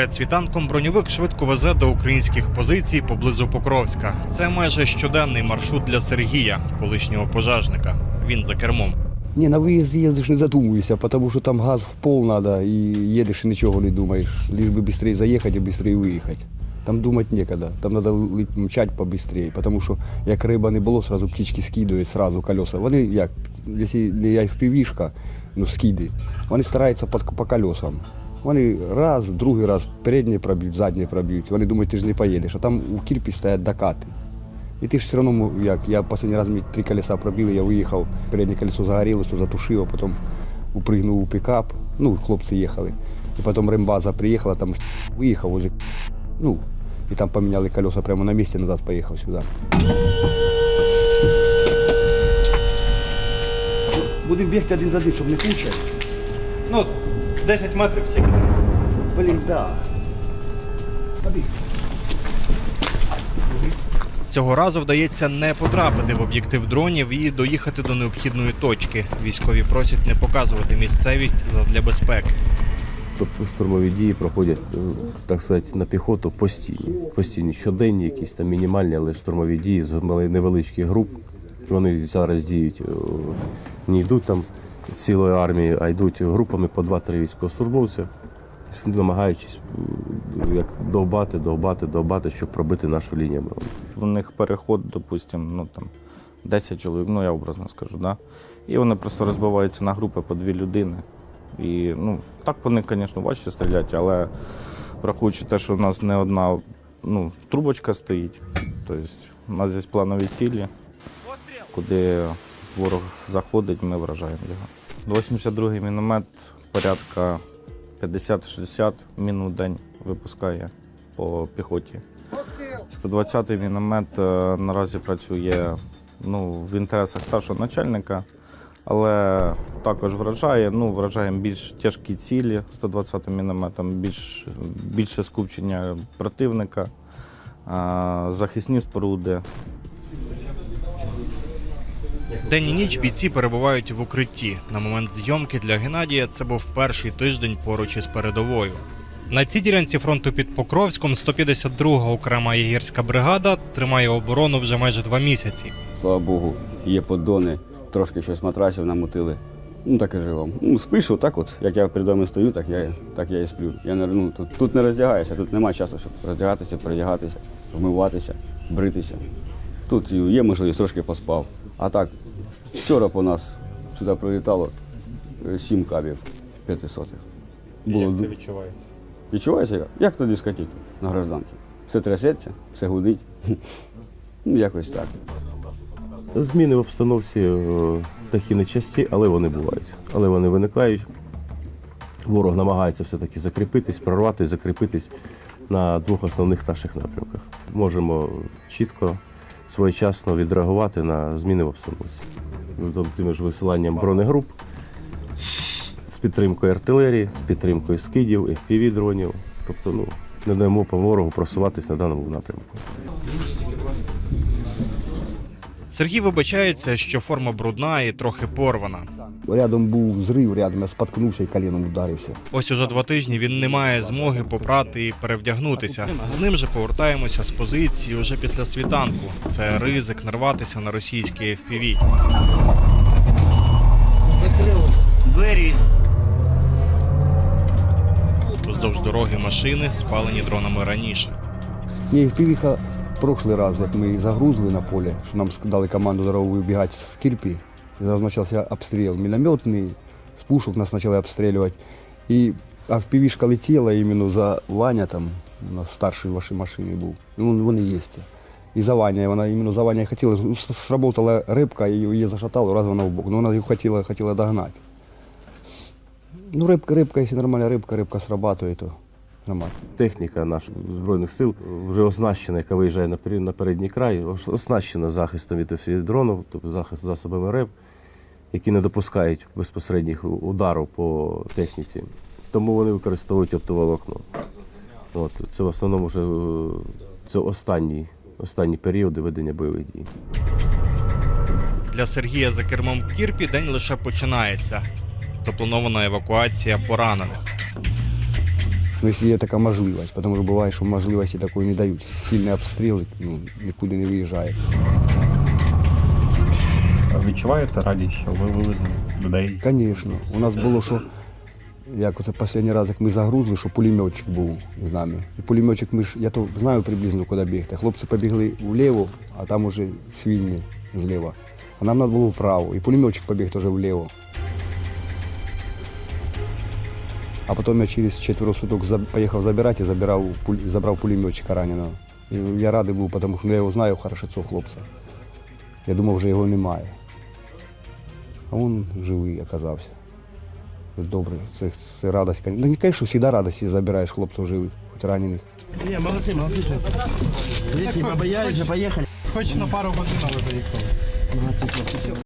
Перед світанком броньовик швидко везе до українських позицій поблизу Покровська. Це майже щоденний маршрут для Сергія, колишнього пожежника. Він за кермом. Не, на виїзд їздиш не задумуєшся, тому що там газ в пол треба і їдеш і нічого не думаєш. Лиш би швидше заїхати і швидше виїхати. Там думати некогда, там треба мчати побыстрее, тому що як риба не було, сразу птички скидують, сразу колеса. Вони як, якщо не FPV-шка, ну скиди, вони стараються по колесам. Вони раз, другий раз передні проб'ють, задні проб'ють. Вони думають, ти ж не поїдеш, а там у кірпі стоять докати. І ти ж все одно, як я останній раз мені три колеса пробили, я виїхав, переднє колесо загорілося, затушив, а потім упригнув у пікап. Ну, хлопці їхали. І потім рембаза приїхала, там виїхав уже. Ну, і там поміняли колеса прямо на місці, назад поїхав сюди. Будемо бігти один за один, щоб не куча. Ну, 10 метрів всіх. Блін, да. Побіг. Цього разу вдається не потрапити в об'єктив дронів і доїхати до необхідної точки. Військові просять не показувати місцевість задля безпеки. Тобто штурмові дії проходять, е, так сказати, на піхоту постійні. Постійні щоденні, якісь там мінімальні, але штурмові дії з невеличких груп. Вони зараз діють, е, не йдуть там цілою армією, а йдуть групами по 2-3 військовослужбовця, намагаючись як довбати, довбати, довбати, щоб пробити нашу лінію. В них переход, допустимо, ну там 10 чоловік, ну я образно скажу, да? і вони просто розбиваються на групи по дві людини. І ну, так по них, звісно, важче стріляти, але враховуючи те, що у нас не одна ну, трубочка стоїть, тобто у нас є планові цілі, куди ворог заходить, ми вражаємо його. 82-й міномет порядка 50-60 мін в день випускає по піхоті. 120-й міномет е, наразі працює ну, в інтересах старшого начальника, але також вражає. Ну, вражаємо більш тяжкі цілі 120-м мінометом, більш, більше скупчення противника, е, захисні споруди. День і ніч бійці перебувають в укритті. На момент зйомки для Геннадія це був перший тиждень поруч із передовою. На цій ділянці фронту під Покровськом 152-га окрема єгерська бригада тримає оборону вже майже два місяці. Слава Богу, є поддони, трошки щось матрасів намотили. Ну так і живемо. Ну, спиш отак от, як я перед вами стою, так я, так я і сплю. Я не, ну, тут, тут не роздягаєшся, тут немає часу, щоб роздягатися, передягатися, вмиватися, бритися. Тут є можливість, трошки поспав. А так, вчора по нас сюди прилітало е, сім кабів 500. Було ду- відчувається? Відчувається як? Як на дискотеці на гражданці. Все трясеться, все гудить. Ну, якось так. Зміни в обстановці е, такі нечасті, але вони бувають. Але вони виникають. Ворог намагається все-таки закріпитись, прорвати, закріпитись на двох основних наших напрямках. Можемо чітко, своєчасно відреагувати на зміни в обстановці. Тобто Тим ж висиланням бронегруп, з підтримкою артилерії, з підтримкою скидів, fpv дронів. Тобто, ну, не даємо по ворогу просуватись на даному напрямку. Сергій вибачається, що форма брудна і трохи порвана. Рядом був зрив, рядом я споткнувся і коленом ударився. Ось уже два тижні він не має змоги попрати і перевдягнутися. З ним же повертаємося з позиції уже після світанку. Це ризик нарватися на російські FPV. Двері. Уздовж дороги машини спалені дронами раніше. Ні, півіха прошлий раз, як ми загрузли на поле, що нам дали команду дорогу вибігати з кірпі, і зразу почався обстріл мінометний, з пушок нас почали обстрілювати. І а в півішка летіла іменно за Ваня, там у нас старший в вашій машині був. Ну, вони є. І за Ваня, вона іменно за Ваня хотіла, ну, сработала рибка, і її зашатало, раз вона в бок. Ну, вона її хотіла, хотіла догнати. Ну, рибка, рибка, якщо нормальна рибка, рибка срабатує, то. Техніка наших збройних сил вже оснащена, яка виїжджає на передній край, оснащена захистом від дрону, тобто захист засобами РЕП, які не допускають безпосередніх ударів по техніці. Тому вони використовують оптоволокно. От, це в основному вже е, це останні, останні періоди ведення бойових дій. Для Сергія за кермом Кірпі день лише починається. Запланована евакуація поранених. Ну, якщо є така можливість, тому що буває, що можливості такої не дають. Сильні обстріли, ну, нікуди не виїжджає. Відчуваєте радість, що ви вивезли людей? Звісно. У нас було, що як оце останній раз, як ми загрузли, що пулеметчик був з нами. І пулеметчик, ми ж, я то знаю приблизно, куди бігти. Хлопці побігли вліво, а там уже свині зліва. А нам треба було вправо. І пулеметчик побіг теж вліво. А потім я через четверо суток за- поїхав забирати і забирав, пуль- забрав пулеметчика раненого. І я радий був, тому що ну, я його знаю хорошо, цього хлопця. Я думав, вже його немає. А він живий оказався. Добре, це, це радость. Ну, не конечно, завжди радость, якщо забираєш хлопців живих, хоч ранених. Не, молодцы, молодцы. Видите, не побоялись, же поехали. Хоч на пару годин, але заїхали. Молодцы, хлопцы.